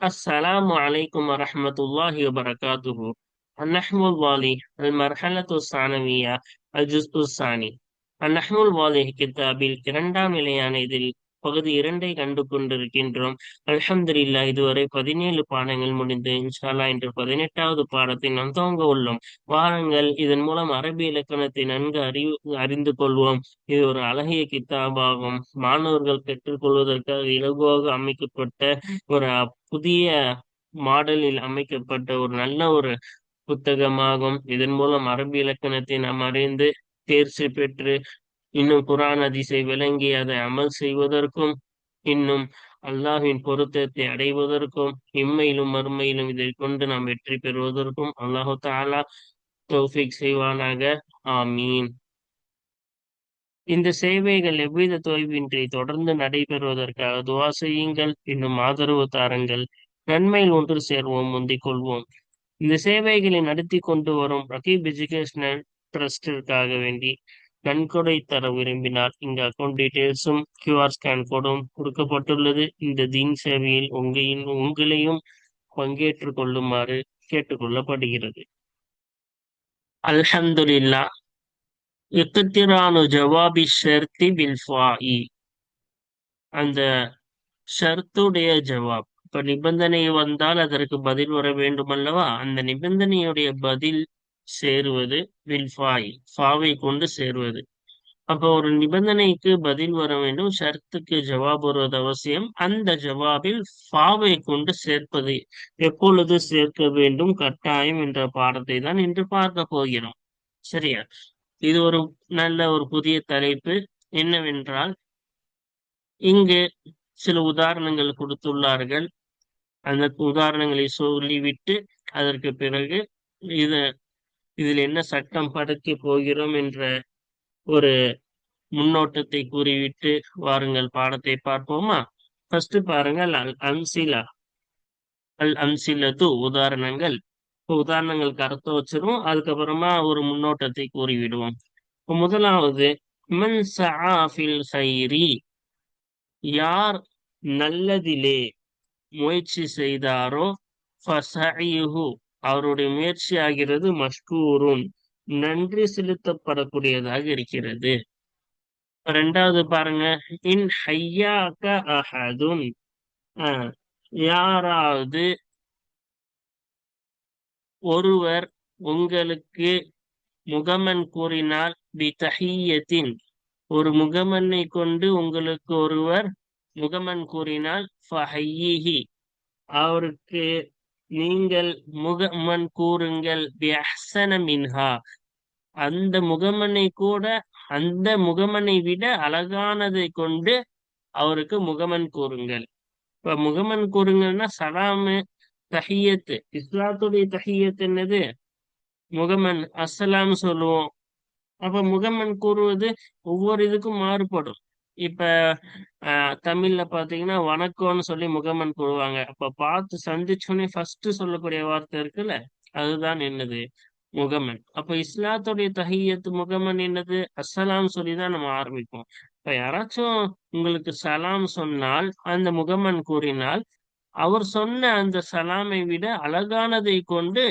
السلام عليكم ورحمة الله وبركاته النحو الوالي المرحلة الثانوية الجزء الثاني النحو الوالي கிதாபில் இரண்டாம் நிலையான இதில் பகுதி இரண்டை கண்டு கொண்டிருக்கின்றோம். அலமதுல்லா இதுவரை பதினேழு பாடங்கள் முடிந்து இன்ஷாலா இன்று பதினெட்டாவது பாடத்தை நாம் துவங்க உள்ளோம். வாரங்கள் இதன் மூலம் அரபி இலக்கணத்தை நன்கு அறிவு அறிந்து கொள்வோம். இது ஒரு அழகிய கித்தாபாகும். மாணவர்கள் பெற்றுக்கொள்வதற்காக இலகுவாக அமைக்கப்பட்ட ஒரு புதிய மாடலில் அமைக்கப்பட்ட ஒரு நல்ல ஒரு புத்தகமாகும். இதன் மூலம் அரபி இலக்கணத்தை நாம் அறிந்து தேர்ச்சி பெற்று இன்னும் குரான் அதிசை விளங்கி அதை அமல் செய்வதற்கும் இன்னும் அல்லாஹின் பொருத்தத்தை அடைவதற்கும் இம்மையிலும் மறுமையிலும் இதை கொண்டு நாம் வெற்றி பெறுவதற்கும் அல்லாஹு தாலா தௌஃபிக் செய்வானாக. ஆமீன். இந்த சேவைகள் எவ்வித தொய்வின்றி தொடர்ந்து நடைபெறுவதற்காக துவா செய்யுங்கள். இன்னும் ஆதரவு தாருங்கள். நன்மையில் ஒன்று சேர்வோம் முந்திக் கொள்வோம். இந்த சேவைகளை நடத்தி கொண்டு வரும் ரகீப் எஜுகேஷனல் ட்ரஸ்டிற்காக வேண்டி நன்கொடை தர விரும்பினால் இங்கு அக்கௌண்ட் டீடைல்ஸும் கியூஆர் ஸ்கேன் கோடும் கொடுக்கப்பட்டுள்ளது. இந்த தீன் சேவையில் உங்களின் உங்களையும் பங்கேற்றுக் கொள்ளுமாறு கேட்டுக்கொள்ளப்படுகிறது. அல்ஹம்துலில்லா. இக்கத்திரானு ஜவாபி ஷர்த்தி பில்ஃபாயி அந்த ஷர்த்துடைய ஜவாப் இப்ப நிபந்தனை வந்தால் அதற்கு பதில் வர வேண்டும் அல்லவா அந்த நிபந்தனையுடைய பதில் சேருவது வில்ஃபாய் ஃபாவை கொண்டு சேருவது. அப்போ ஒரு நிபந்தனைக்கு பதில் வர வேண்டும். ஷர்த்துக்கு ஜவாப் வருவது அவசியம். அந்த ஜவாபில் ஃபாவை கொண்டு சேர்ப்பது எப்பொழுது சேர்க்க வேண்டும் கட்டாயம் என்ற பாடத்தை தான் இன்று பார்க்க போகிறோம். சரியா? இது ஒரு நல்ல ஒரு புதிய தலைப்பு. என்னவென்றால் இங்கு சில உதாரணங்கள் கொடுத்துள்ளார்கள். அந்த உதாரணங்களை சொல்லிவிட்டு அதற்கு பிறகு இது இதில் என்ன சட்டம் படுத்தி போகிறோம் என்ற ஒரு முன்னோட்டத்தை கூறிவிட்டு வாருங்கள் பாடத்தை பார்ப்போமா? ஃபர்ஸ்ட் பாருங்கள் அல் அம்சிலா அல் அம்சிலது உதாரணங்கள். உதாரணங்கள் கரத்தை வச்சிரும் அதுக்கப்புறமா ஒரு முன்னோட்டத்தை கூறிவிடுவோம். முதலாவது மன் சஆஃபில் ஹைரி யார் நல்லதிலே முயற்சி செய்தாரோ ஃபசஇஹு அவருடைய முயற்சி ஆகிறது மஷ்கூரும் நன்றி செலுத்தப்படக்கூடியதாக இருக்கிறது. ரெண்டாவது பாருங்க. இன் ஹையாக்க அஹதுன். யாராவது ஒருவர் உங்களுக்கு முகமன் கூறினால் பி தஹியத்தின். ஒரு முகமனை கொண்டு உங்களுக்கு ஒருவர் முகமன் கூறினால் ஃபஹையிஹி. அவருக்கு நீங்கள் முகமன் கூறுங்கள் மின்ஹா. அந்த முகமனை கூட அந்த முகமனை விட அழகானதை கொண்டு அவருக்கு முகமன் கூறுங்கள். இப்ப முகமன் கூறுங்கள்னா சலாமு தஹியத்து. இஸ்லாத்துடைய தஹியத்து என்னது? முகமன் அஸ்லாம் சொல்லுவோம். அப்ப முகமன் கூறுவது ஒவ்வொரு இதுக்கும் மாறுபடும். இப்ப தமிழ்ல பாத்தீங்கன்னா வணக்கம்னு சொல்லி முகமன் கூறுவாங்க. அப்ப பார்த்து சந்திச்சோடனே ஃபர்ஸ்ட் சொல்லக்கூடிய வார்த்தை இருக்குல்ல அதுதான் என்னது? முகமன் அப்ப இஸ்லாத்துடைய தஹியத்து முகமன் என்னது? அசலாம் சொல்லிதான் நம்ம ஆரம்பிப்போம். இப்ப யாராச்சும் உங்களுக்கு சலாம் சொன்னால் அந்த முகமன் கூறினால் அவர் சொன்ன அந்த சலாமை விட அழகானதை கொண்டு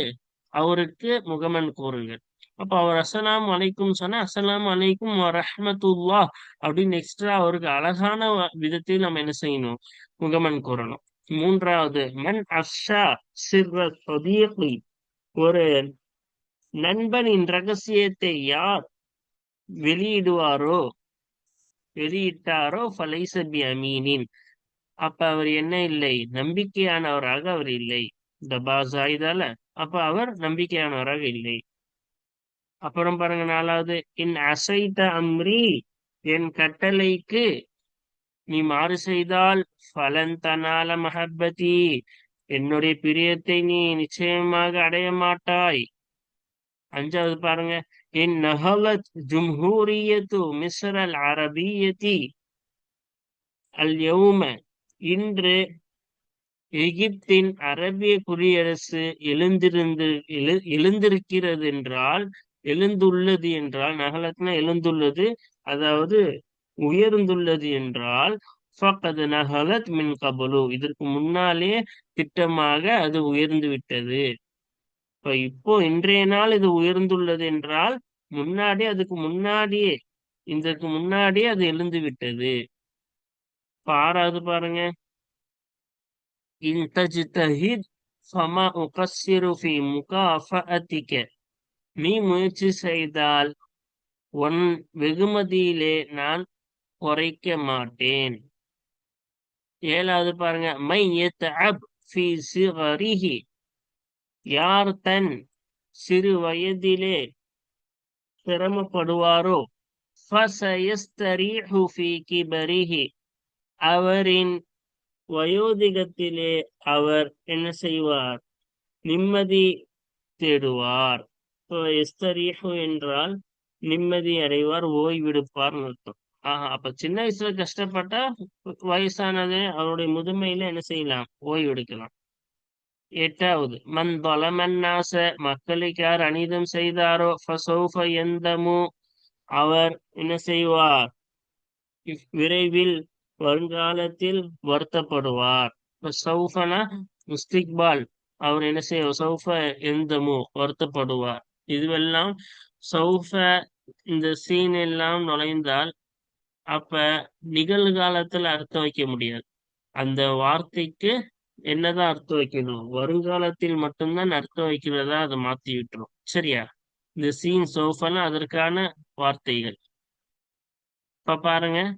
அவருக்கு முகமன் கூறுங்கள். அப்ப அவர் அஸ்லாம் அலைக்கும் சொன்னா அஸ்லாம் அலைக்கும் ரஹமத்துல்லா அப்படின்னு எக்ஸ்ட்ரா அவருக்கு அழகான விதத்தில் நம்ம என்ன செய்யணும்? முகமன் கூறணும். மூன்றாவது மன் அஷா சிற ஒரு நண்பனின் ரகசியத்தை யார் வெளியிடுவாரோ வெளியிட்டாரோ ஃபலைசபி அமீனின் அப்ப அவர் என்ன இல்லை? நம்பிக்கையானவராக அவர் இல்லை. இந்த இதால. அப்ப அவர் நம்பிக்கையானவராக இல்லை. அப்புறம் பாருங்க நாலாவது இன் அசைத அம்ரி என் கட்டளைக்கு நீ மாறு செய்தால் பலன் தனால மஹப்பதி. என்னுடைய பிரியத்தை நீ நிச்சயமாக அடைய மாட்டாய். அஞ்சாவது பாருங்க என் நஹலத் ஜும்ஹூரியத்து மிஸ்ர் அல் அரபியதி. அல் யௌம இன்று எகிப்தின் அரபிய குடியரசு எழுந்திருந்து எழு எழுந்திருக்கிறது என்றால் எழுந்துள்ளது என்றால் நகலத்னா எழுந்துள்ளது அதாவது உயர்ந்துள்ளது என்றால் ஃபக்கது நகலத் மின் கபலு. இதற்கு முன்னாலே திட்டமாக அது உயர்ந்து விட்டது. இப்ப இப்போ இன்றைய நாள் இது உயர்ந்துள்ளது என்றால் முன்னாடி அதுக்கு முன்னாடியே இதற்கு முன்னாடியே அது எழுந்து விட்டது. பாராது பாருங்க. இன் தஜ்தஹித் ஃபமா உகஸ்ஸிரு ஃபி முகாஃபஅதிக நீ முயற்சி செய்தால் உன் வெகுமதியிலே நான் குறைக்க மாட்டேன். ஏழாவது பாருங்க மை யத்அப் யார் தன் சிறு வயதிலே சிரமப்படுவாரோ ஃபசயஸ்தரீஹு அவரின் வயோதிகத்திலே அவர் என்ன செய்வார்? நிம்மதி தேடுவார். எஸ்தரீஹு என்றால் நிம்மதி அடைவார் ஓய்வெடுப்பார் அர்த்தம். ஆஹா அப்ப சின்ன வயசுல கஷ்டப்பட்டா வயசானது அவருடைய முதுமையில என்ன செய்யலாம்? ஓய்வெடுக்கலாம். எட்டாவது மண் பலமன்னாச மக்களுக்கு யார் அனிதம் செய்தாரோ ஃபசௌஃப எந்தமு அவர் என்ன செய்வார்? விரைவில் வருங்காலத்தில் வருத்தப்படுவார். சௌஃபனா முஸ்திக்பால் அவர் என்ன செய்ய சௌஃப எந்தமு வருத்தப்படுவார். இதுவெல்லாம் சௌஃப இந்த சீன் எல்லாம் நுழைந்தால் அப்ப நிகழ்காலத்துல அர்த்தம் வைக்க முடியாது. அந்த வார்த்தைக்கு என்னதான் அர்த்தம் வைக்கணும்? வருங்காலத்தில் மட்டும்தான் அர்த்தம் வைக்கிறதா அதை மாத்தி விட்டுரும். சரியா? இந்த சீன் சோஃபெல்லாம் அதற்கான வார்த்தைகள். இப்ப பாருங்க.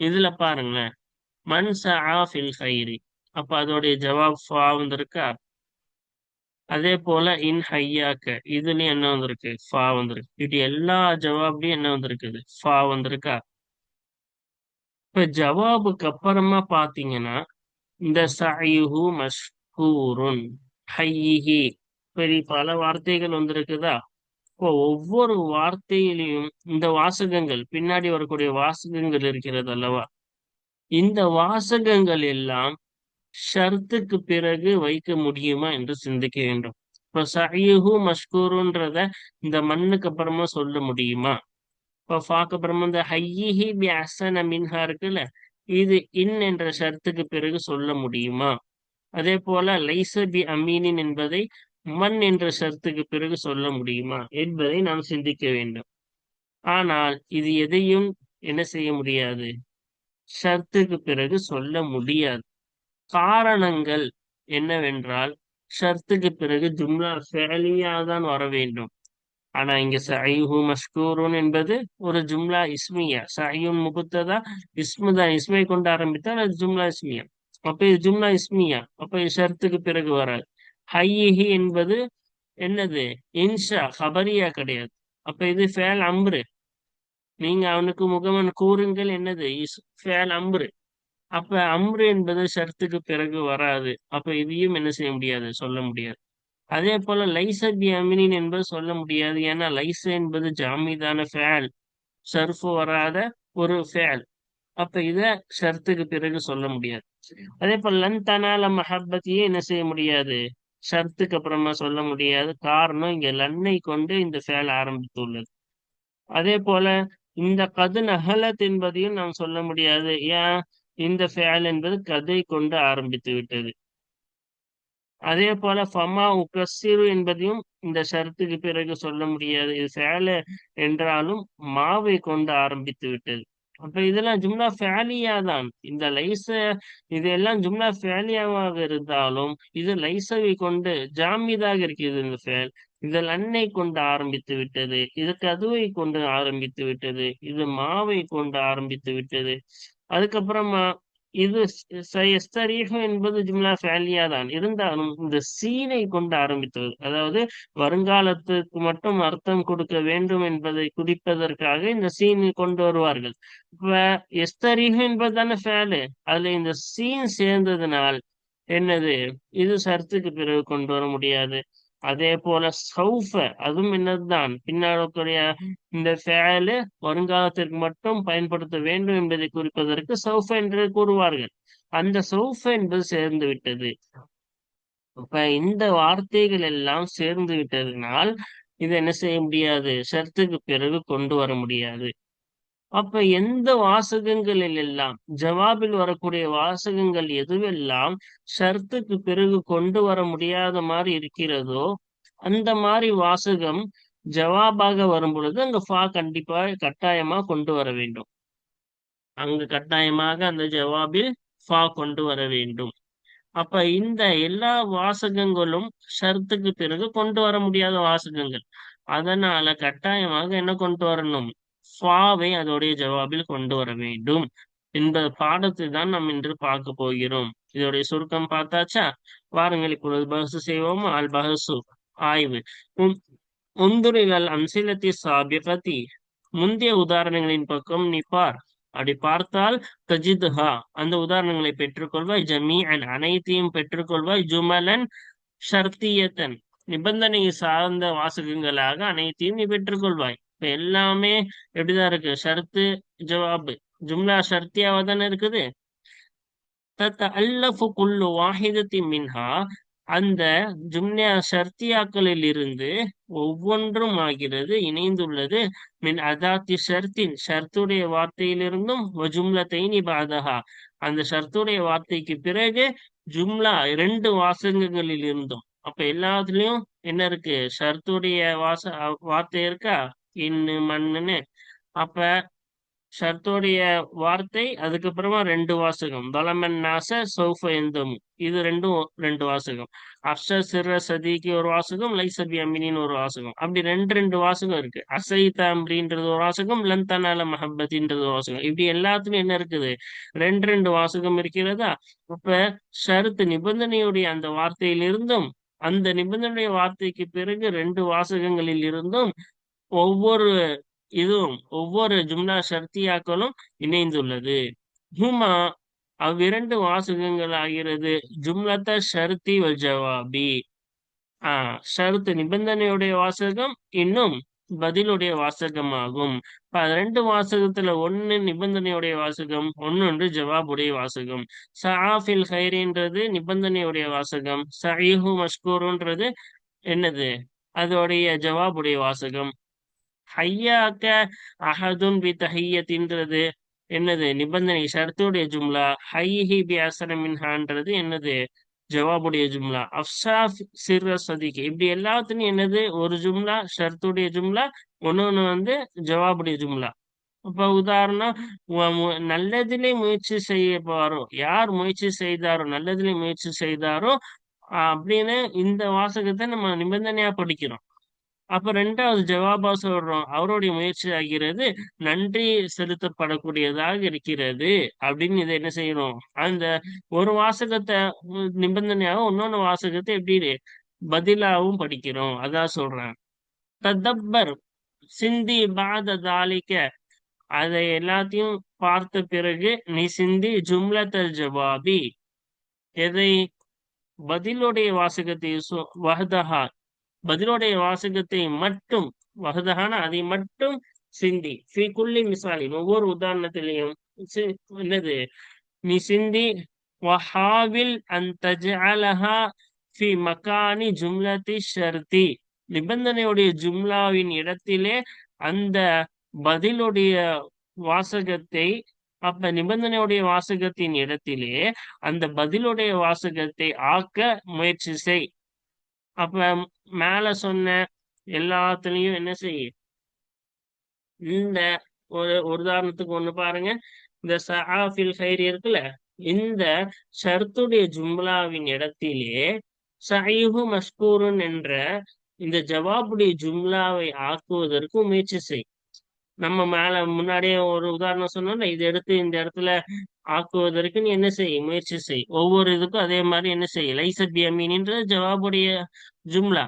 இதுல பாருங்களேன். மண் சஹாஃபில் ஹைரி அப்ப அதோடைய ஜவாப் ஃபா வந்திருக்கா அதே போல இன் ஹையாக்க இதுலயும் என்ன வந்திருக்கு? ஃபா வந்திருக்கு. இது எல்லா ஜவாப்லயும் என்ன வந்திருக்குது? ஃபா வந்திருக்கா? இப்ப ஜவாபுக்கு அப்புறமா பாத்தீங்கன்னா இந்த சயுஹு மஷ்கூருன் ஹையிஹி இப்படி பல வார்த்தைகள் வந்திருக்குதா? இப்போ ஒவ்வொரு வார்த்தையிலையும் இந்த வாசகங்கள் பின்னாடி வரக்கூடிய வாசகங்கள் இருக்கிறது அல்லவா? இந்த வாசகங்கள் எல்லாம் ஷர்த்துக்கு பிறகு வைக்க முடியுமா என்று சிந்திக்க வேண்டும். இப்ப சயுஹு மஷ்கூருன்றத இந்த மண்ணுக்கு அப்புறமா சொல்ல முடியுமா? இப்ப ஃபாக்கு அப்புறமா இந்த ஹையிஹி பி அசன மின்ஹா இருக்குல்ல இது இன் என்ற ஷர்த்துக்கு பிறகு சொல்ல முடியுமா? அதே போல லைச பி அமீனின் என்பதை மண் என்ற ஷர்த்துக்கு பிறகு சொல்ல முடியுமா என்பதை நாம் சிந்திக்க வேண்டும். ஆனால் இது எதையும் என்ன செய்ய முடியாது? ஷர்த்துக்கு பிறகு சொல்ல முடியாது. காரணங்கள் என்னவென்றால் ஷர்த்துக்கு பிறகு ஜும்லா ஃபேலியா தான் வர வேண்டும். ஆனா இங்க சைஹு மஷ்கூருன் என்பது ஒரு ஜும்லா இஸ்மியா. சையுன் முகுத்ததா தான் இஸ்மை கொண்டு ஆரம்பித்தால் அது ஜும்லா இஸ்மியா. அப்ப இது ஜும்லா இஸ்மியா. அப்ப ஷர்த்துக்கு பிறகு வராது. ஹைஹி என்பது என்னது? இன்ஷா ஹபரியா கிடையாது. அப்ப இது ஃபேல் அம்ரு. நீங்க அவனுக்கு முகமன் கூறுங்கள் என்னது? இஸ் ஃபேல் அம்ரு. அப்ப அம்ரு என்பது ஷர்த்துக்கு பிறகு வராது. அப்ப இதையும் என்ன செய்ய முடியாது? சொல்ல முடியாது. அதே போல லைச பி அமினின் என்பது சொல்ல முடியாது. ஏன்னா லைச என்பது ஜாமீதான ஃபேல். ஷர்ஃபு வராத ஒரு ஃபேல். அப்ப இத ஷர்த்துக்கு பிறகு சொல்ல முடியாது. அதே போல லன் தனால மஹப்பத்தியே என்ன செய்ய முடியாது? ஷர்த்துக்கு அப்புறமா சொல்ல முடியாது. காரணம் இங்க லன்னை கொண்டு இந்த ஃபேல் ஆரம்பித்துள்ளது. அதே போல இந்த கது நகலத் என்பதையும் நாம் சொல்ல முடியாது. ஏன்? இந்த ஃபேல் என்பது கதை கொண்டு ஆரம்பித்து விட்டது. அதே போல ஃபமா உக்கசிறு என்பதையும் இந்த ஷரத்துக்கு பிறகு சொல்ல முடியாது. இது ஃபேல என்றாலும் மாவை கொண்டு ஆரம்பித்து விட்டது. அப்ப இதெல்லாம் ஜும்லா ஃபேலியா தான். இந்த லைச இதெல்லாம் ஜும்லா ஃபேலியாவாக இருந்தாலும் இது லைசவை கொண்டு ஜாமிதாக இருக்கிறது இந்த ஃபேல் இதில் அன்னை கொண்டு ஆரம்பித்து விட்டது. இது கதுவை கொண்டு ஆரம்பித்து விட்டது. இது மாவை கொண்டு ஆரம்பித்து விட்டது. அதுக்கப்புறமா இது எஸ்தரீகம் என்பது ஜும்லா ஃபேலியா தான் இருந்தாலும் இந்த சீனை கொண்டு ஆரம்பித்தது. அதாவது வருங்காலத்துக்கு மட்டும் அர்த்தம் கொடுக்க வேண்டும் என்பதை குறிப்பதற்காக இந்த சீனை கொண்டு வருவார்கள். இப்ப எஸ்தரீகம் என்பது தானே ஃபேலு அதுல இந்த சீன் சேர்ந்ததுனால் என்னது? இது சர்த்துக்கு பிறகு கொண்டு வர முடியாது. அதே போல சௌஃப அதுவும் என்னதுதான்? பின்னாடக்கூடிய இந்த ஃபேலு வருங்காலத்திற்கு மட்டும் பயன்படுத்த வேண்டும் என்பதை குறிப்பதற்கு சௌஃப என்று கூறுவார்கள். அந்த சௌஃப என்பது சேர்ந்து விட்டது. இப்ப இந்த வார்த்தைகள் எல்லாம் சேர்ந்து விட்டதனால் இதை என்ன செய்ய முடியாது? ஷர்த்துக்கு பிறகு கொண்டு வர முடியாது. அப்ப எந்த வாசகங்களில் எல்லாம் ஜவாபில் வரக்கூடிய வாசகங்கள் எதுவெல்லாம் ஷர்த்துக்கு பிறகு கொண்டு வர முடியாத மாதிரி இருக்கிறதோ அந்த மாதிரி வாசகம் ஜவாபாக வரும் பொழுது அங்க ஃபா கண்டிப்பா கட்டாயமா கொண்டு வர வேண்டும். அங்கு கட்டாயமாக அந்த ஜவாபில் ஃபா கொண்டு வர வேண்டும். அப்ப இந்த எல்லா வாசகங்களும் ஷர்த்துக்கு பிறகு கொண்டு வர முடியாத வாசகங்கள். அதனால கட்டாயமாக என்ன கொண்டு வரணும்? சுவாவை அதோடைய ஜவாபில் கொண்டு வர வேண்டும். இந்த பாடத்தை தான் நாம் இன்று பார்க்க போகிறோம். இதோடைய சுருக்கம் பார்த்தாச்சா? வாருங்கள் இப்பொழுது பகசு செய்வோம். அல் பகசு ஆய்வு. முந்துரில் அம்சிலத்தி சாபிகத்தி முந்தைய உதாரணங்களின் பக்கம் நீ பார். அப்படி பார்த்தால் தஜித்ஹா அந்த உதாரணங்களை பெற்றுக்கொள்வாய். ஜமீஅன் அனைத்தையும் பெற்றுக்கொள்வாய். ஜுமலன் ஷர்த்தியத்தன். நிபந்தனை சார்ந்த வாசகங்களாக அனைத்தையும் நீ பெற்றுக்கொள்வாய். இப்ப எல்லாமே எப்படிதான் இருக்கு? ஷர்த்து ஜவாபு. ஜும்லா ஷர்த்தியாவா தானே இருக்குது? தத்த அல்லஃபு குல்லு வாஹிதத்தி மின்ஹா. அந்த ஜும்னியா ஷர்த்தியாக்களில் இருந்து ஒவ்வொன்றும் ஆகிறது இணைந்துள்ளது. மின் அதாத்தி ஷர்த்தின் ஷர்த்துடைய வார்த்தையிலிருந்தும் ஜும்லத்தைனி பாதகா அந்த ஷர்த்துடைய வார்த்தைக்கு பிறகு ஜும்லா இரண்டு வாசகங்களில் இருந்தும் அப்ப எல்லாத்துலயும் என்ன இருக்கு? ஷர்த்துடைய வாச வார்த்தை இருக்கா? இன்னு மண்ணுன்னு. அப்ப ஷர்த்தோடைய வார்த்தை அதுக்கப்புறமா ரெண்டு வாசகம். பலமன் நாச சௌஃப எந்தம். இது ரெண்டும் ரெண்டு வாசகம். அர்ஷ சிற சதிக்கு ஒரு வாசகம் லைசபி அமினின்னு ஒரு வாசகம். அப்படி ரெண்டு ரெண்டு வாசகம் இருக்கு. அசைத அம்ரின்றது ஒரு வாசகம் லந்தனால மஹபத்தின்றது ஒரு வாசகம். இப்படி எல்லாத்துலயும் என்ன இருக்குது? ரெண்டு ரெண்டு வாசகம் இருக்கிறதா? இப்ப ஷருத்து நிபந்தனையுடைய அந்த வார்த்தையிலிருந்தும் அந்த நிபந்தனையுடைய வார்த்தைக்கு பிறகு ரெண்டு வாசகங்களில் இருந்தும் ஒவ்வொரு இதுவும் ஒவ்வொரு ஜும்லா ஷர்த்தியாக்களும் இணைந்துள்ளது. ஹுமா அவ்விரண்டு வாசகங்கள் ஆகிறது. ஜும்லத்த ஷர்த்தி வல் ஜவாபி. ஆஹ் ஷருத்து நிபந்தனையுடைய வாசகம் இன்னும் பதிலுடைய வாசகமாகும். ரெண்டு வாசகத்துல ஒன்னு நிபந்தனையுடைய வாசகம் ஒன்னொன்று ஜவாபுடைய வாசகம். சஹாஃபில் ஹைரின்றது நிபந்தனையுடைய வாசகம். சஹீஹு மஷ்கூருன்றது என்னது? அதோடைய ஜவாபுடைய வாசகம். ஹையாக்க அஹதுன் பி தஹியத்தின்றது. என்னது? நிபந்தனை ஷர்த்துடைய ஜும்லா. ஹைஹி பி அசரமின்ஹான்றது என்னது? ஜவாபுடைய ஜும்லா. அப்சா சிற சதிக்கு இப்படி எல்லாத்துலயும் என்னது? ஒரு ஜும்லா ஷர்த்துடைய ஜும்லா ஒன்னொன்னு வந்து ஜவாபுடைய ஜும்லா. இப்ப உதாரணம் நல்லதிலே முயற்சி செய்யப்பாரோ யார் முயற்சி செய்தாரோ நல்லதிலே முயற்சி செய்தாரோ அப்படின்னு இந்த வாசகத்தை நம்ம நிபந்தனையா படிக்கிறோம். அப்ப ரெண்டாவது ஜவாபா சொல்றோம் அவருடைய முயற்சி ஆகிறது நன்றி செலுத்தப்படக்கூடியதாக இருக்கிறது அப்படின்னு இதை என்ன செய்யணும்? அந்த ஒரு வாசகத்தை நிபந்தனையாக இன்னொன்னு வாசகத்தை எப்படி பதிலாவும் படிக்கிறோம். அதான் சொல்றேன். தத்தப்பர் சிந்தி பாத தாலிக்க அதை எல்லாத்தையும் பார்த்த பிறகு நீ சிந்தி ஜும்லத்தல் ஜவாபி. எதை? பதிலுடைய வாசகத்தை வஹதஹா. பதிலுடைய வாசகத்தை மட்டும் வகதான அதை மட்டும் சிந்தி. ஃபி குள்ளி மிசாலின் ஒவ்வொரு உதாரணத்திலையும் என்னது? நீ சிந்தி வஹாவில் அந்த ஃபி மக்கானி ஜும்லத்தி ஷர்தி. நிபந்தனையுடைய ஜும்லாவின் இடத்திலே அந்த பதிலுடைய வாசகத்தை அப்ப நிபந்தனையுடைய வாசகத்தின் இடத்திலே அந்த பதிலுடைய வாசகத்தை ஆக்க முயற்சி செய். அப்ப மேல சொன்ன எல்லாத்துலயும் என்ன செய்ய? இந்த ஒரு உதாரணத்துக்கு ஒண்ணு பாருங்க. இந்த சஹாஃபில் ஹைரி இருக்குல்ல இந்த ஷர்த்துடைய ஜும்லாவின் இடத்திலே சஹீஹு மஷ்கூருன் என்ற இந்த ஜவாபுடைய ஜும்லாவை ஆக்குவதற்கு முயற்சி செய். நம்ம மேல முன்னாடியே ஒரு உதாரணம் சொன்னோம்ல இதை எடுத்து இந்த இடத்துல ஆக்குவதற்கு நீ என்ன செய்? முயற்சி செய். ஒவ்வொரு இதுக்கும் அதே மாதிரி என்ன செய்? லைசத் பி ஜவாபுடைய ஜும்லா.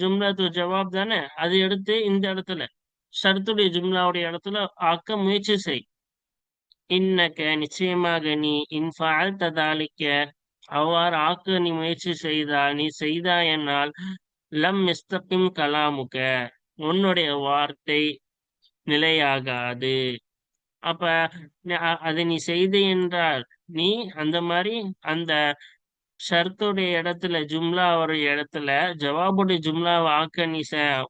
ஜும்லா து ஜவாப் தானே? அது எடுத்து இந்த இடத்துல ஷர்த்துடைய ஜும்லாவுடைய இடத்துல ஆக்க முயற்சி செய். இன்னக்க நிச்சயமாக நீ இன்ஃபால் ததாலிக்க அவ்வாறு ஆக்க நீ முயற்சி செய்தால் நீ செய்தா என்னால் லம் மிஸ்தப்பிம் கலாமுக. உன்னுடைய வார்த்தை நிலையாகாது. அப்ப அதை நீ செய்த என்றால் நீ அந்த மாதிரி அந்த ஷர்த்துடைய இடத்துல ஜும்லா ஒரு இடத்துல ஜவாபுடைய ஜும்லாவை ஆக்க நீ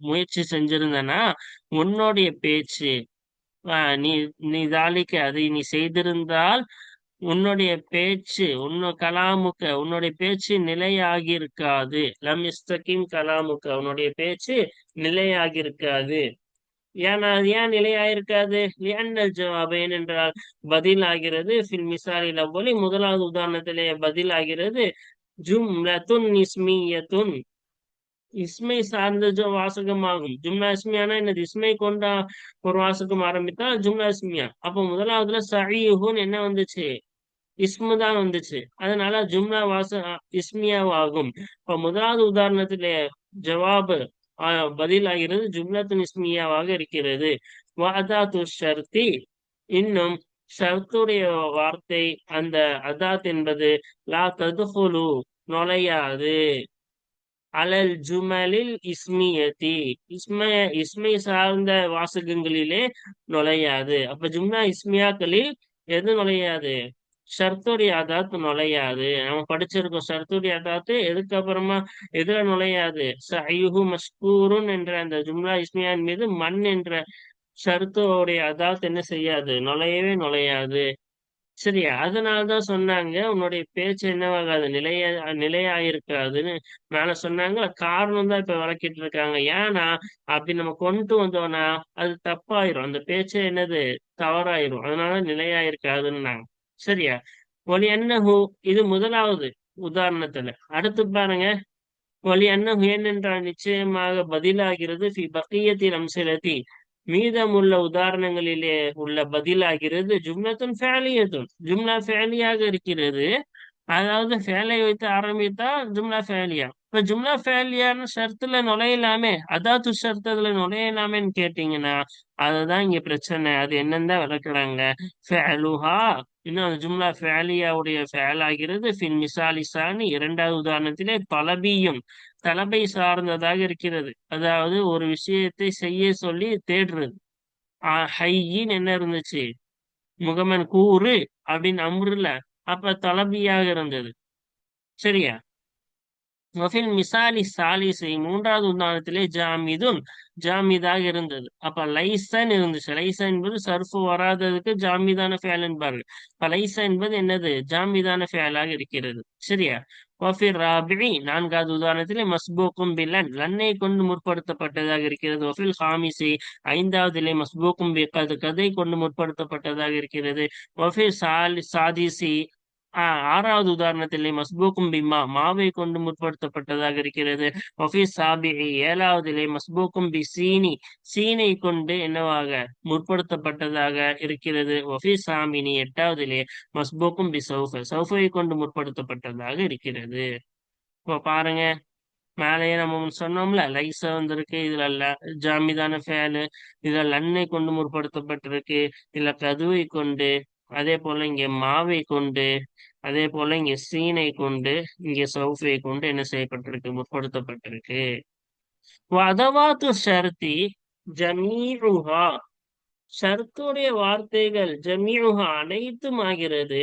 முயற்சி செஞ்சிருந்தனா உன்னுடைய பேச்சு நீ நீ தாலிக்கு அதை நீ செய்திருந்தால் உன்னுடைய பேச்சு உன்னு கலாமுக்க உன்னுடைய பேச்சு நிலையாகி இருக்காது லம் இஸ்தகிம் கலாமுக்க உன்னுடைய பேச்சு நிலையாகி இருக்காது ஏன்னா அது ஏன் நிலையாயிருக்காது? லியன்னல் ஜவாப் ஏனென்றால் பதில் ஆகிறது ஃபில் மிசாலில் அவ்வளி. முதலாவது உதாரணத்திலே பதில் ஆகிறது ஜும்லத்துன் இஸ்மியத்துன். இஸ்மை சார்ந்த வாசகமாகும். ஜும்லா இஸ்மியானா என்னது? இஸ்மை கொண்டா ஒரு வாசகம் ஆரம்பித்தால் ஜும்லா இஸ்மியா. அப்போ முதலாவதுல சஹீஹுன் என்ன வந்துச்சு? இஸ்மு தான் வந்துச்சு. அதனால ஜும்லா வாச இஸ்மியாவாகும். இப்ப முதலாவது உதாரணத்திலே ஜவாபு பதிலாகிறது பதில் ஆகிறது ஜும்லத்துன் இஸ்மியாவாக இருக்கிறது. வாதாத்து ஷர்த்தி. இன்னும் ஷர்த்துடைய வார்த்தை அந்த அதாத் என்பது லா ததுகுலு நுழையாது. அலல் ஜுமலில் இஸ்மியதி இஸ்மய இஸ்மை சார்ந்த வாசகங்களிலே நுழையாது. அப்ப ஜும்லா இஸ்மியாக்களில் எது நுழையாது? ஷர்த்துடைய அதாத்து நுழையாது. நம்ம படிச்சிருக்கோம் ஷர்த்துடைய அதாத்து எதுக்கு அப்புறமா எதுல நுழையாது? சஹீஹு மஷ்கூருன் என்ற அந்த ஜும்லா இஸ்மியான் மீது மண் என்ற ஷர்த்துடைய அதாத்து என்ன செய்யாது? நுழையவே நுழையாது. சரியா அதனாலதான் சொன்னாங்க உன்னுடைய பேச்சு என்னவாகாது? நிலைய நிலையாயிருக்காதுன்னு மேல சொன்னாங்க. காரணம் தான் இப்ப விளக்கிட்டு இருக்காங்க. ஏன்னா அப்படி நம்ம கொண்டு வந்தோம்னா அது தப்பாயிரும். அந்த பேச்சு என்னது? தவறாயிரும். அதனால நிலையாயிருக்காதுன்னாங்க. சரியா? ஒலி அன்னஹு இது முதலாவது உதாரணத்துல. அடுத்து பாருங்க. ஒலி அன்னஹு ஏனென்றால் நிச்சயமாக பதிலாகிறது ஃபி பக்கியத்தில் அம்சலத்தி மீதமுள்ள உதாரணங்களிலே உள்ள பதிலாகிறது ஜும்லத்துன் ஃபேலியத்துன். ஜும்லா ஃபேலியாக இருக்கிறது. அதாவது ஃபேலை வைத்து ஆரம்பித்தா ஜும்லா ஃபேலியா. இப்ப ஜும்லா ஃபேலியான்னு ஷர்த்துல நுழையலாமே. அதாத்து ஷர்த்ததுல நுழையலாமேன்னு கேட்டீங்கன்னா அதுதான் இங்க பிரச்சனை. அது என்னன்னு தான் விளக்குறாங்க? ஃபேலுஹா. இன்னும் அந்த ஜும்லா ஃபேலியாவுடைய ஃபேல் ஆகிறது ஃபின் மிசாலிசானி இரண்டாவது உதாரணத்திலே தலபியும் தலபை சார்ந்ததாக இருக்கிறது. அதாவது ஒரு விஷயத்தை செய்ய சொல்லி தேடுறது. ஆஹ் ஹையின் என்ன இருந்துச்சு? முகமன் கூறு அப்படின்னு அம்ருல அப்ப தலபியாக இருந்தது. சரியா? வஃபில் மிசாலி சாலிசை மூன்றாவது உதாரணத்திலே ஜாமிதுன் ஜாமிதாக இருந்தது. அப்ப லைசன் இருந்துச்சு. லைசா என்பது சர்ஃபு வராததுக்கு ஜாமிதான ஃபேல் என்பார்கள். இப்ப லைசா என்பது என்னது? ஜாமிதான ஃபேலாக இருக்கிறது. சரியா? வஃபிர் ராபி நான்காவது உதாரணத்திலே மஸ்பூக்கும் பில்லன் லன்னை கொண்டு முற்படுத்தப்பட்டதாக இருக்கிறது. வஃபில் ஹாமிசி ஐந்தாவதிலே மஸ்பூக்கும் பி கதை கொண்டு முற்படுத்தப்பட்டதாக இருக்கிறது. வஃபில் சாலி சாதிசி ஆஹ் ஆறாவது உதாரணத்திலே மஸ்பூக்கும் பிமா மாவை கொண்டு முற்படுத்தப்பட்டதாக இருக்கிறது. ஒஃபி சாபிஹி ஏழாவதிலே மஸ்பூக்கும் பி சீனி சீனை கொண்டு என்னவாக முற்படுத்தப்பட்டதாக இருக்கிறது. ஒஃபி சாமினி எட்டாவதிலே மஸ்பூக்கும் பி சௌஃப சௌஃபை கொண்டு முற்படுத்தப்பட்டதாக இருக்கிறது. இப்போ பாருங்க மேலேயே நம்ம சொன்னோம்ல லைச வந்திருக்கு இதுல அல்ல ஜாமிதான ஃபேலு இதுல லன்னை கொண்டு முற்படுத்தப்பட்டிருக்கு இதுல கதுவை கொண்டு அதே போல இங்க மாவை கொண்டு அதே போல இங்க சீனை கொண்டு இங்க சௌஃபை கொண்டு என்ன செய்யப்பட்டிருக்கு? முற்படுத்தப்பட்டிருக்கு. வதவாத்து ஷர்த்தி ஜமீருஹா ஷர்த்துடைய வார்த்தைகள் ஜமீருஹா அனைத்தும் ஆகிறது.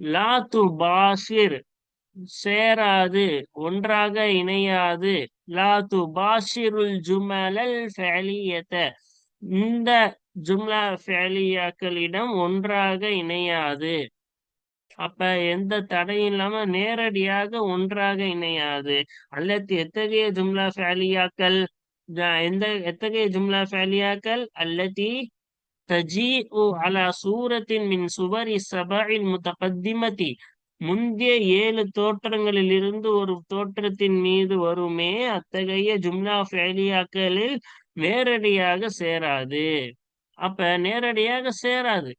லா து பாஷிர். சேராது ஒன்றாக இணையாது. லா து பாஷிருல் ஜுமலல் இந்த ஜும்லா ஃபேலியாக்களிடம் ஒன்றாக இணையாது. அப்ப எந்த தடையும் இல்லாம நேரடியாக ஒன்றாக இணையாது. அல்லது எத்தகைய ஜும்லா ஃபேலியாக்கள் எந்த எத்தகைய ஜும்லா ஃபேலியாக்கள்? அல்லதி தஜீஉ அலா சூரத்தின் மின் சுவரி சபாயில் முத்தகத்திமதி முந்தைய ஏழு தோற்றங்களில் இருந்து ஒரு தோற்றத்தின் மீது வருமே அத்தகைய ஜும்லா ஃபேலியாக்களில் நேரடியாக சேராது. அப்ப நேரடியாக சேராது.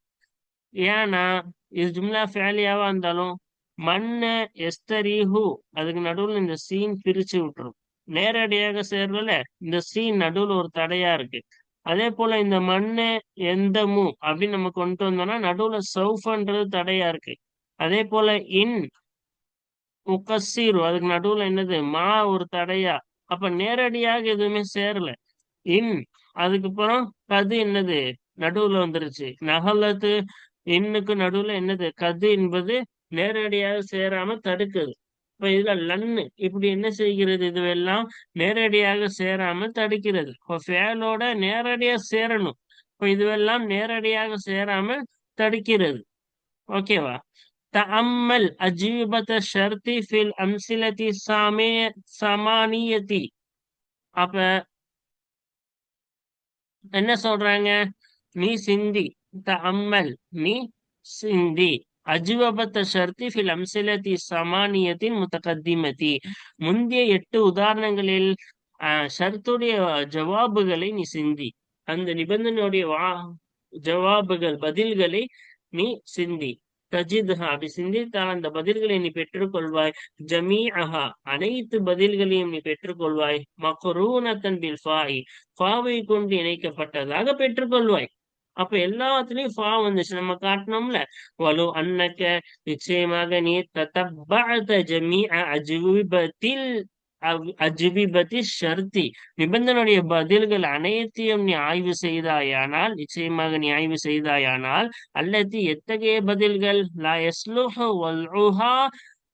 ஏன்னா இது ஜும்லா ஃபேலியாவா இருந்தாலும் மண்ணு எஸ்தரீஹு அதுக்கு நடுவுல இந்த சீன் பிரிச்சு விட்டுரும். நேரடியாக சேர்றதுல இந்த சீன் நடுவுல ஒரு தடையா இருக்கு. அதே போல இந்த மண்ணு எந்தமு அப்படின்னு நம்ம கொண்டு வந்தோம்னா நடுவுல சவுஃபன்றது தடையா இருக்கு. அதே போல இன் முக்கசீரு அதுக்கு நடுவுல என்னது? மா ஒரு தடையா. அப்ப நேரடியாக எதுவுமே சேரல. இன் அதுக்கப்புறம் கது என்னது? நடுவுல வந்துருச்சு. நகலத்து இன்னுக்கு நடுவுல என்னது? கது என்பது நேரடியாக சேராம தடுக்குது. இப்ப இதுல லன்னு இப்படி என்ன செய்கிறது? இதுவெல்லாம் நேரடியாக சேராம தடுக்கிறது. இப்போ ஃபேலோட நேரடியா சேரணும். இப்ப இதுவெல்லாம் நேரடியாக சேராம தடுக்கிறது. ஓகேவா தம்மல் அஜீபத ஷர்தி ஃபில் அம்சிலதி சாமே சமானியதி. அப்ப என்ன சொல்றாங்க? நீ சிந்தி தம்மல் நீ சிந்தி. அஜ்வபத்த ஷர்தி ஃபில் அம்சிலதி சமானியத்தின் முத்தகத்திமதி. முந்தைய எட்டு உதாரணங்களில் ஷர்த்துடைய ஜவாபுகளை நீ சிந்தி. அந்த நிபந்தனையுடைய வா ஜவாபுகள் பதில்களை நீ சிந்தி. தஜித்ஹா அப்படி சிந்தித்தால் அந்த பதில்களை நீ பெற்றுக்கொள்வாய். ஜமீஅஹா அனைத்து பதில்களையும் நீ பெற்றுக்கொள்வாய். மக்ரூனத்தன் பில் ஃபாய் ஃபாவை கொண்டு இணைக்கப்பட்டதாக பெற்றுக்கொள்வாய். அப்ப எல்லாத்துலயும் ஃபா வந்துச்சு. நம்ம காட்டினோம்ல. வலு அன்னக்க நிச்சயமாக நீ தத்தப்பஅத ஜமீஅ அஜ்விபத்தில் அஜிபிபதி ஷர்த்தி. நிபந்தனுடைய பதில்கள் அனைத்தையும் நீ ஆய்வு செய்தாயானால் நிச்சயமாக நீ ஆய்வு செய்தாயானால் அல்லது எத்தகைய பதில்கள்? லா எஸ்லுஹா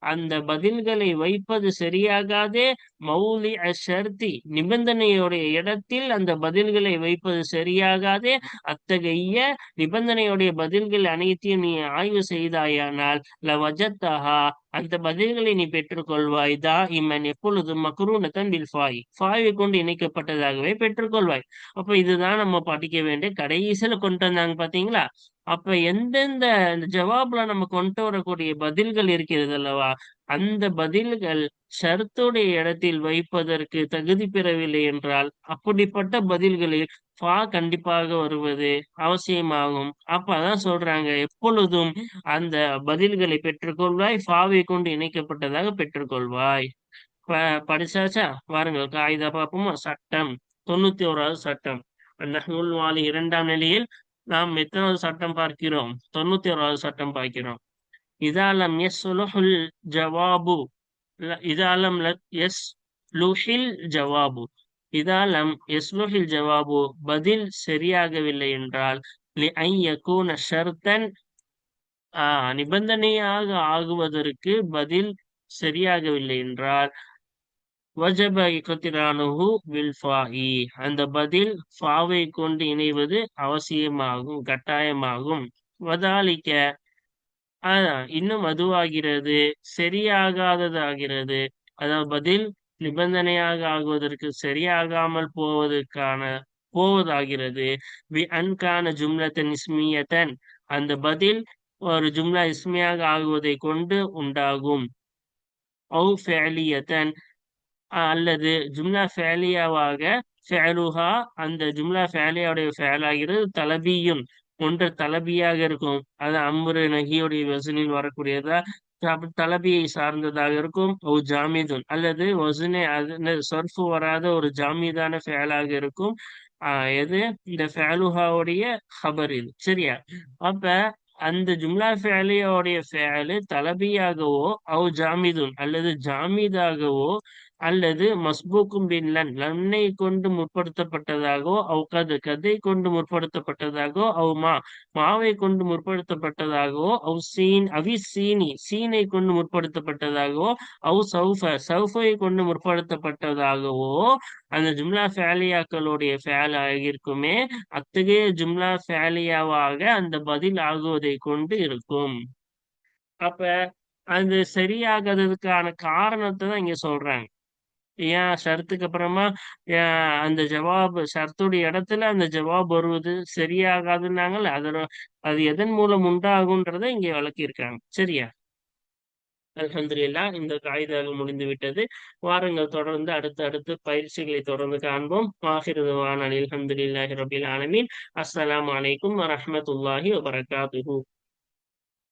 அந்த பதில்களை வைப்பது சரியாகாதே? மௌலி அஷர்த்தி நிபந்தனையுடைய இடத்தில் அந்த பதில்களை வைப்பது சரியாகாதே? அத்தகைய நிபந்தனையுடைய பதில்கள் அனைத்தையும் நீ ஆய்வு செய்தாயானால் லவஜத்தஹா. அந்த பதில்களை நீ பெற்றுக்கொள்வாய். தா இம்மன் எப்பொழுதும் மக்ரூனத்தன் பில் ஃபாய் ஃபாயை கொண்டு இணைக்கப்பட்டதாகவே பெற்றுக்கொள்வாய். அப்ப இதுதான் நம்ம படிக்க வேண்டிய கடைசியில கொண்டு வந்தாங்க பாத்தீங்களா? அப்ப எந்தெந்த இந்த ஜவாப்ல நம்ம கொண்டு வரக்கூடிய பதில்கள் இருக்கிறது அல்லவா? அந்த பதில்கள் ஷர்த்துடைய இடத்தில் வைப்பதற்கு தகுதி பெறவில்லை என்றால் அப்படிப்பட்ட பதில்களில் ஃபா கண்டிப்பாக வருவது அவசியமாகும். அப்ப அதான் சொல்றாங்க எப்பொழுதும் அந்த பதில்களை பெற்றுக்கொள்வாய் ஃபாவை கொண்டு இணைக்கப்பட்டதாக பெற்றுக்கொள்வாய். ப- படிச்சாச்சா? வாருங்கள் காகிதா பார்ப்போமா சட்டம் தொண்ணூத்தி ஓராவது சட்டம். நஹ்னுல் வாலி இரண்டாம் நிலையில் நாம் எத்தனாவது சட்டம் பார்க்கிறோம்? தொண்ணூத்தி ஓராவது சட்டம் பார்க்கிறோம். இதாலம் எஸ் லுஹுல் ஜவாபு. இதாலம் எஸ் லுஹில் ஜவாபு. இதாலம் எஸ் லுஹில் ஜவாபு பதில் சரியாகவில்லை என்றால் ஷர்தன் நிபந்தனையாக ஆகுவதற்கு பதில் சரியாகவில்லை என்றால் வஜப இக்கத்திரானுஹு வில்ஃபாஹி. அந்த பதில் ஃபாவை கொண்டு இணைவது அவசியமாகும் கட்டாயமாகும். வதாலிக்க இன்னும் அதுவாகிறது சரியாகாததாகிறது. அதாவது பதில் நிபந்தனையாக ஆகுவதற்கு சரியாகாமல் போவதற்கான போவதாகிறது. வி அன்கான ஜும்லத்தன் இஸ்மியத்தன் அந்த பதில் ஒரு ஜும்லா இஸ்மியாக ஆகுவதை கொண்டு உண்டாகும். அவு ஃபேலியத்தன் அல்லது ஜும்லா ஃபேலியாவாக ஃபேலுஹா அந்த ஜும்லா ஃபேலியாவுடைய ஃபேலாகிறது தலபியும். ஒன்று தலபியாக இருக்கும். அது அம்ரு நகியுடைய வசனில் வரக்கூடியதா? தலபியை சார்ந்ததாக இருக்கும். ஒரு ஜாமிதுன். அல்லது வசனே அது சொர்ஃபு வராத ஒரு ஜாமிதான ஃபேலாக இருக்கும். எது? இந்த ஃபேலுஹாவுடைய ஹபர் இது. சரியா? அப்ப அந்த ஜும்லா ஃபேலியாவுடைய ஃபேலு தலபியாகவோ அவ் ஜாமிதுன். அல்லது ஜாமிதாகவோ அல்லது மஸ்பூக்கும் பின் லன் லன்னை கொண்டு முற்படுத்தப்பட்டதாகவோ அவ் கது கதை கொண்டு முற்படுத்தப்பட்டதாகவோ அவ் மா மாவை கொண்டு முற்படுத்தப்பட்டதாகவோ அவ் சீன் அவி சீனி சீனை கொண்டு முற்படுத்தப்பட்டதாகவோ அவ் சௌஃப சௌஃபை கொண்டு முற்படுத்தப்பட்டதாகவோ அந்த ஜும்லா ஃபேலியாக்களுடைய ஃபேல் ஆகியிருக்குமே அத்தகைய ஜும்லா ஃபேலியாவாக அந்த பதில் ஆகுவதை கொண்டு இருக்கும். அப்ப அது சரியாகிறதுக்கான காரணத்தை தான் இங்க சொல்றாங்க. ஏன் ஷரத்துக்கு அப்புறமா அந்த ஜவாப் ஷரத்துடைய இடத்துல அந்த ஜவாப் வருவது சரியாகாதுன்னாங்கல்ல அதோட அது எதன் மூலம் உண்டாகுன்றதை இங்க வழக்கியிருக்காங்க சரியா? அலமதுல்லா இந்த காகிதாக முடிந்து விட்டது வாரங்கள் தொடர்ந்து அடுத்து அடுத்து பயிற்சிகளை தொடர்ந்து காண்போம். வாஹிருதுவான் அல்ஹம்துலில்லாஹி ரபில் ஆலமீன். அஸ்லாம் அலைக்கும் வரமத்துல்லாஹி வபரகாத்துஹு.